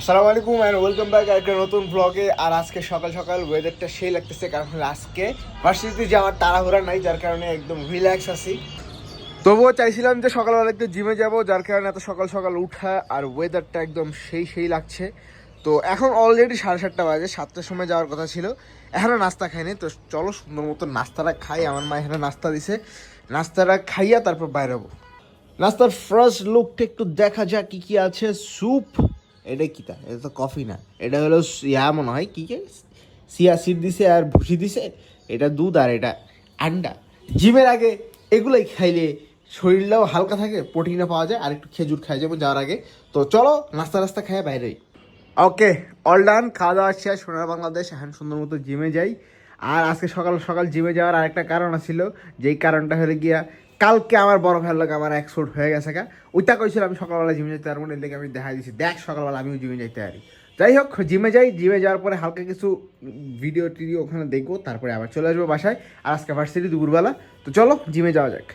আসসালামু আলাইকুম and welcome back একটা নতুন ব্লগে আর আজকে সকাল সকাল ওয়েদারটা সেই লাগতেছে, কারণ আজকে ভার্সিটিতে যাওয়ার তাড়াহুড়া নাই, যার কারণে একদম রিল্যাক্স আছি। তবুও চাইছিলাম যে সকালবেলা একটু জিমে যাব, যার কারণে এত সকাল সকাল উঠা আর ওয়েদারটা একদম সেই সেই লাগছে। তো এখন অলরেডি সাড়ে সাতটা বাজে, সাতটার সময় যাওয়ার কথা ছিল। এখনও নাস্তা খাইনি, তো চলো সুন্দর মতো নাস্তাটা খাই। আমার মা এখানে নাস্তা দিছে। নাস্তাটা খাইয়া তারপর বাইরে হব। নাস্তার ফার্স্ট লুকটা একটু দেখা যাক কি কি আছে। স্যুপ এটা কি তা? এটা তো কফি না। এটা হলো ইয়া মনে হয়, কি সিয়া সিড দিছে আর ভুসি দিছে। এটা দুধ আর এটা আন্ডা। জিমের আগে এগুলোই খাইলে শরীরটাও হালকা থাকে, প্রোটিনও পাওয়া যায় আর একটু খেজুর খাই যাব যাওয়ার আগে। তো চলো, নাস্তা নাস্তা খাই বাইরেই ওকে অল ডান খাওয়া দাওয়া শেষ, সোনার বাংলাদেশ, এখন সুন্দর মতো জিমে যাই। আর আজকে সকাল সকাল জিমে যাওয়ার আরেকটা কারণ ছিল, যেই কারণটা হলো গিয়া কালকে আমার বড় ভাইয়ের লোক আমার এক শুট হয়ে গেছে গা। ওইটা কইছিল আমি সকালবেলা জিমে যেতে পারব এর আমি দেখা দিছি। দেখ সকালবেলা আমিও জিমে যাইতে পারি। যাই হোক, জিমে যাই, জিমে যাওয়ার পরে হালকা কিছু ভিডিও টিডিও ওখানে দেখব, তারপরে আবার চলে আসব বাসায়। আর আজকে ভার্সিটি দুপুরবেলা। তো চলো, জিমে যাওয়া যাক।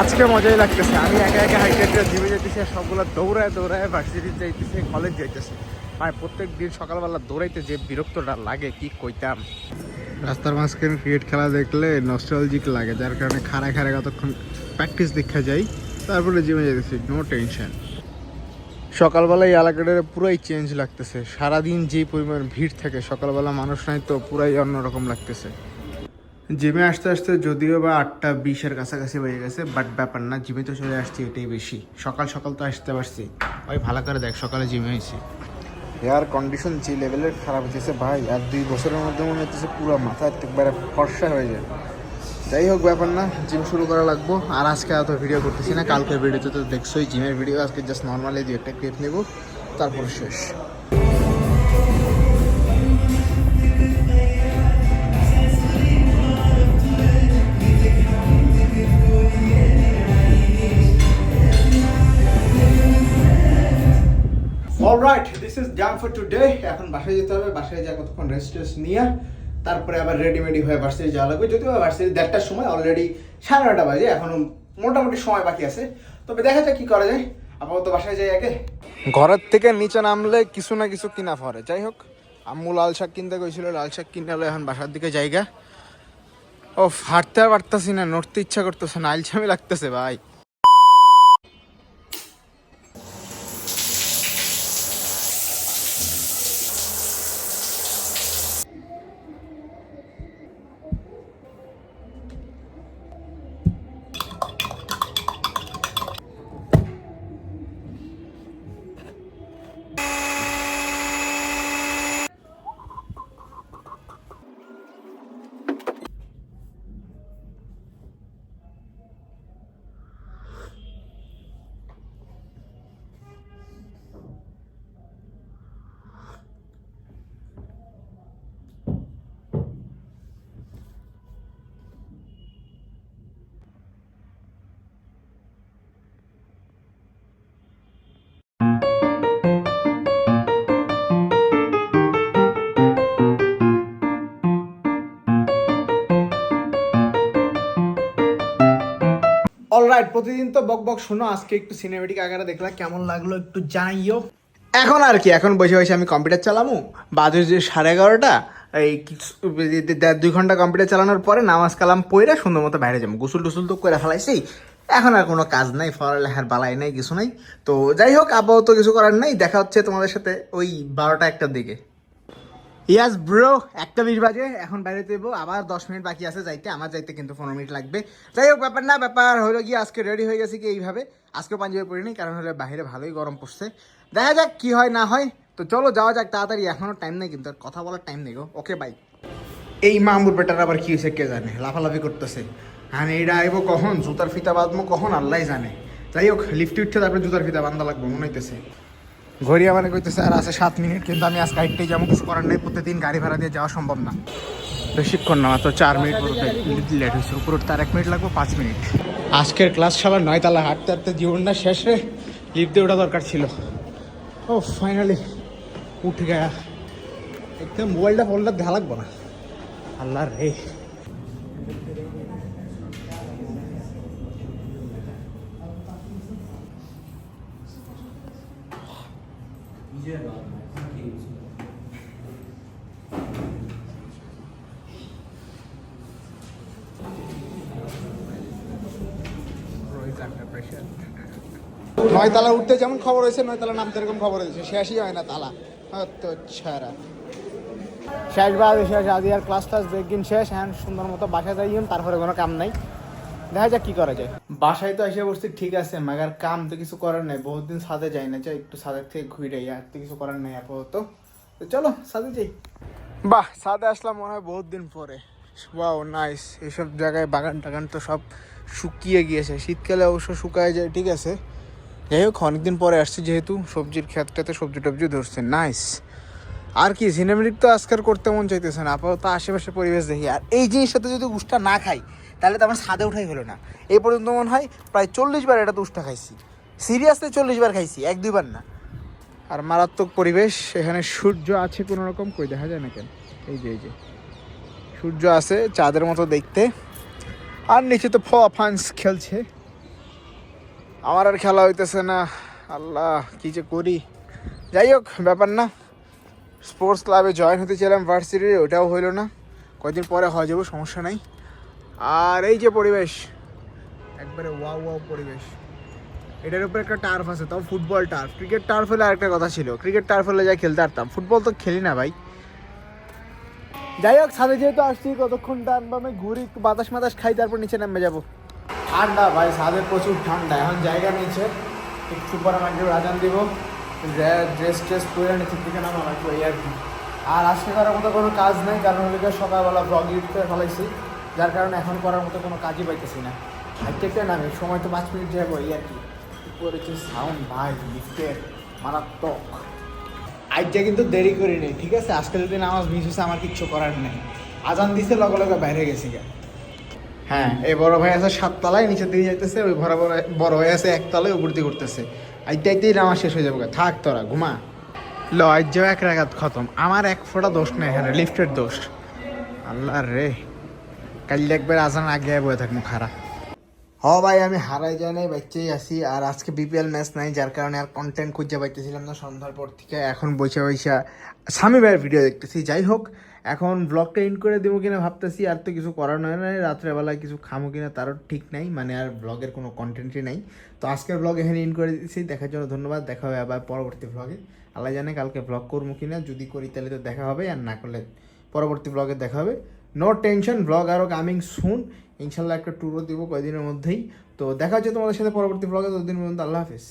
আজকে মজাই লাগতেছে, আমি একা একা হাইটে জিমে যেতেছি আর সবগুলো দৌড়ায় দৌড়ায় ভার্সিটি যাইতেছে কলেজ যাইতেছে। ভাই প্রত্যেক দিন সকালবেলা দৌড়াইতে যে বিরক্তটা লাগে, কি কইতাম? রাস্তার মাঝখানে ক্রিকেট খেলা দেখলে নস্টালজিক লাগে, যার কারণে খাড়া খাড়া কতক্ষণ প্র্যাকটিস দেখা যাই তারপরে জিমে যেতেছি নো টেনশন সকালবেলা এই এলাকাটা পুরাই চেঞ্জ লাগতেছে, সারাদিন যে পরিমাণ ভিড় থাকে, সকালবেলা মানুষ নাই তো পুরাই অন্যরকম লাগতেছে। জিমে আসতে আসতে যদিও বা আটটা বিশের কাছাকাছি বেজে গেছে বাট ব্যাপার না জিমে তো চলে আসছি এটাই বেশি। সকাল সকাল তো আসতে পারছি। ওই ভালো করে দেখ, সকালে জিমে হয়েছি। হেয়ার কন্ডিশন যে লেভেলের খারাপ হচ্ছে ভাই, আর দুই বছরের মধ্যে মনে হচ্ছে পুরো মাথা একবারে ফর্সা হয়ে যায়। যাই হোক, ব্যাপার না জিম শুরু করা লাগবো। আর আজকে এত ভিডিও করতেছি না, কালকের ভিডিওতে তো দেখছোই জিমের ভিডিও আজকে জাস্ট নর্মালি দু একটা ক্লিপ নেব, তারপর শেষ। Alright this is done for today এখন বাসায় যেতে হবে, বাসায় যা কতক্ষণ রেস্ট টেস্ট নিয়ে, তারপরে আবার রেডিমেডি হয়ে ভার্সিটি যাওয়া লাগবে। যদিও ভার্সিটি দেড়টার সময় অলরেডি সাড়ে নটা বাজে, এখনও মোটামুটি সময় বাকি আছে। তবে দেখা যাক কি করা যায়। আপাতত বাসায় যাই আগে। ঘরের থেকে নিচে নামলে কিছু না কিছু কিনা পড়ে। যাই হোক, আম্মু লাল শাক কিনতে গেছিল, লাল শাক কিনে হলো এখন বাসার দিকে জায়গা। ও হাঁটতে আর পারতেছি না, নড়তে ইচ্ছা করতেছে না আলছামি লাগতেছে, ভাই। অলরাইট প্রতিদিন তো বক বক, শোনো, আজকে একটু সিনেমেটিক আকারে দেখলাম কেমন লাগল একটু জানাইও। এখন আর কি, এখন বসে বসে আমি কম্পিউটার চালামু। বাজে যে সাড়ে এগারোটা, এই দেড় দুই ঘণ্টা কম্পিউটার চালানোর পরে নামাজ কালাম পইরা সুন্দর মতো বাইরে যাব। গোসল টুসুল তো করে ফেলাইছি। এখন আর কোনো কাজ নাই, পড়ালেখার বালাই নাই, কিছু নাই। তো যাই হোক, আপাতত কিছু করার নাই, দেখা হচ্ছে তোমাদের সাথে ওই বারোটা একটার দিকে। ইয়াস ব্রো একটা বিশ বাজে। এখন বাইরে দেবো আবার দশ মিনিট বাকি আছে যাইতে। আমার যাইতে কিন্তু পনেরো মিনিট লাগবে। যাই হোক, ব্যাপার না, ব্যাপার হলো গিয়ে আজকে রেডি হয়ে গেছি কি এইভাবে। আজকে পাঞ্জাবি পড়িনি, কারণ হলো বাইরে ভালোই গরম পড়ছে। দেখা যাক কি হয়, না হয়। তো চলো, যাওয়া যাক তাড়াতাড়ি। এখনও টাইম নেই কিন্তু কথা বলার টাইম নেই গো। ওকে বাই এই মামুর বেটার আবার কি হয়েছে কে জানে? লাফালাফি করতেছে। হ্যাঁ এইটা আইব কখন? জুতার ফিতা বাঁধবো কখন? আল্লাহ জানে। যাই হোক লিফটে উঠছে, তারপরে জুতার ফিতা বান্ধা লাগবে, মনে হইতেছে। ঘড়ি আমার কইতেছে আর আছে সাত মিনিট কিন্তু আমি আজ গাইডটাই যাব কিছু করার নেই প্রতিদিন গাড়ি ভাড়া দিয়ে যাওয়া সম্ভব না। বেশিক্ষণ না মাত্র চার মিনিট পুরোতে লেট হয়েছে উপর তার এক মিনিট লাগবে পাঁচ মিনিট। আজকের ক্লাস সবার নয় তালা হাঁটতে হাঁটতে জীবনটা শেষে লিফট দিয়ে ওঠা দরকার ছিল। ও ফাইনালি উঠে গেয়া। একদম মোবাইলটা ফোনটা দেখা লাগবো না। আল্লাহ রে। Dear নয়তলা উঠতে যেমন খবর হয়েছে নয়তলা নামতে এরকম খবর হয়েছে। শেষই হয় না তালা। তো ছাড়া। শেষ বা শেষ আজ আর ক্লাস টাস ব্রেক শেষ হ্যাঁ সুন্দর মতো বাসা যাই তারপরে কোনো কাম নাই। দেখা যাক কি করা যায়। বাসায় তো এসে বসছি, ঠিক আছে, মাগার কাম তো কিছু করার নাই। বহুত দিন ছাদে যাই না, যাই একটু ছাদের থেকে ঘুরে আর তো কিছু করার নাই আপাতত। চলো, ছাদে যাই। বাহ, ছাদে আসলাম মনে হয় বহুত দিন পরে। ওয়াও নাইস এইসব জায়গায় বাগান টাগান তো সব শুকিয়ে গিয়েছে। শীতকালে অবশ্য শুকায় যায়, ঠিক আছে। যাই হোক, অনেকদিন পরে আসছি যেহেতু, সবজির ক্ষেতটাতে সবজি টবজি ধরছে। নাইস আর কি, সিনেমেটিক তো আজকাল করতে মন চাইতেছে না। আপাতত আশেপাশে পরিবেশ দেখি। আর এই জিনিসটাতে যদি উষ্টা না খাই তাহলে তো আমার ছাদে উঠাই হলো না। এই পর্যন্ত মনে হয় প্রায় চল্লিশ বার এটা তো উষ্টা খাইছি। সিরিয়াসলি চল্লিশ বার খাইছি, এক দুইবার না। আর মারাত্মক পরিবেশ, এখানে সূর্য আছে কোনো রকম কই দেখা যায় না কেন? এই যে এই যে। সূর্য আছে চাঁদের মতো দেখতে। আর নিচে তো ফোয়া ফান্স খেলছে। আমার আর খেলা হইতেছে না। আল্লাহ, কি যে করি। যাই হোক, ব্যাপার না। স্পোর্টস ক্লাবে জয়েন হতে চাইলাম ভার্সিটির ওটাও হইল না। কয়দিন পরে হয়ে যাব, সমস্যা নাই। আর এই যে পরিবেশ। একবারে ওয়াও ওয়াও পরিবেশ। এটার উপরে একটা টার্ফ আছে তাও ফুটবল টার্ফ ক্রিকেট টার্ফ হলে আরেকটা কথা ছিল। ক্রিকেট টার্ফ হলে যাই খেলতে পারতাম ফুটবল তো খেলি না ভাই। যাই হোক ছাদে যেহেতু আসছি কতক্ষণ টানবো আমি ঘুরি একটু বাতাস মাতাস খাই তারপর নিচে নামে যাব। ঠান্ডা ভাই ছাদে প্রচুর ঠান্ডা। এখন জায়গা নিচে। একটু পরে মাঝে রাজান দিব। ড্রেস ট্রেস পরে নিচে থেকে নামা লাগবে এই আর কি। আর আজকে করার মতো কোনো কাজ নেই কারণ হলে সকালবেলা ব্লগ এডিট করে ফেলাইছি। যার কারণে এখন করার মতো কোনো কাজই পাইতেছি না। হাইটেকটা নামে সময় তো পাঁচ মিনিট যাব এই আর কি। যে সাউন্ড ভাই লিফটের মারাত্মক। আজকে কিন্তু দেরি করি নেই ঠিক আছে? আজকে যদি নামাজ মিস হয়েছে আমার কিচ্ছু করার নেই। আজান দিছে লগে লগে বাইরে গেছি গা। হ্যাঁ। এই বড় ভাই আছে সাততলায় নিচের দিকে যাইতেছে ওই বড় বড় বড় ভাই আছে একতলায় উপর দিকে করতেছে আইতে আইতেই নামাজ শেষ হয়ে যাবে গা। থাক তোরা ঘুমা। ল আজ এক রাগাত খতম। আমার এক ফোঁটা দোষ নেই এখানে লিফটের দোষ। আল্লাহ রে। কাল একবার আসান আগে বয়ে থাকব খারাপ হ ভাই, আমি হারাই যাই নাই, বাচ্চাই আসি আর আজকে বিপিএল ম্যাচ নাই, যার কারণে আর কন্টেন্ট খুঁজে পাইতেছিলাম না সন্ধ্যার পর থেকে, এখন বৈশা বৈশা স্বামী ভাইয়ের ভিডিও দেখতেছি। যাই হোক, এখন ব্লগটা ইন করে দেবো কিনা ভাবতেছি, আর তো কিছু করার নয় না রাত্রেবেলায় কিছু খামো কিনা তারও ঠিক নাই মানে আর ব্লগের কোনো কন্টেন্টই নাই। তো আজকের ব্লগ এখানে ইন করে দিচ্ছি দেখার জন্য ধন্যবাদ, দেখা হবে আবার পরবর্তী ব্লগে আল্লাহ জানে কালকে ব্লগ করব কিনা, যদি করি তাহলে তো দেখা হবে, আর না করলে পরবর্তী ব্লগে দেখা হবে। নো টেনশন ব্লগ আরও কামিং সুন ইনশাল্লাহ একটা ট্যুরও দিব কয়েকদিনের মধ্যেই। তো দেখা হচ্ছে তোমাদের সাথে পরবর্তী ব্লগে ততদিন পর্যন্ত আল্লাহ হাফিজ।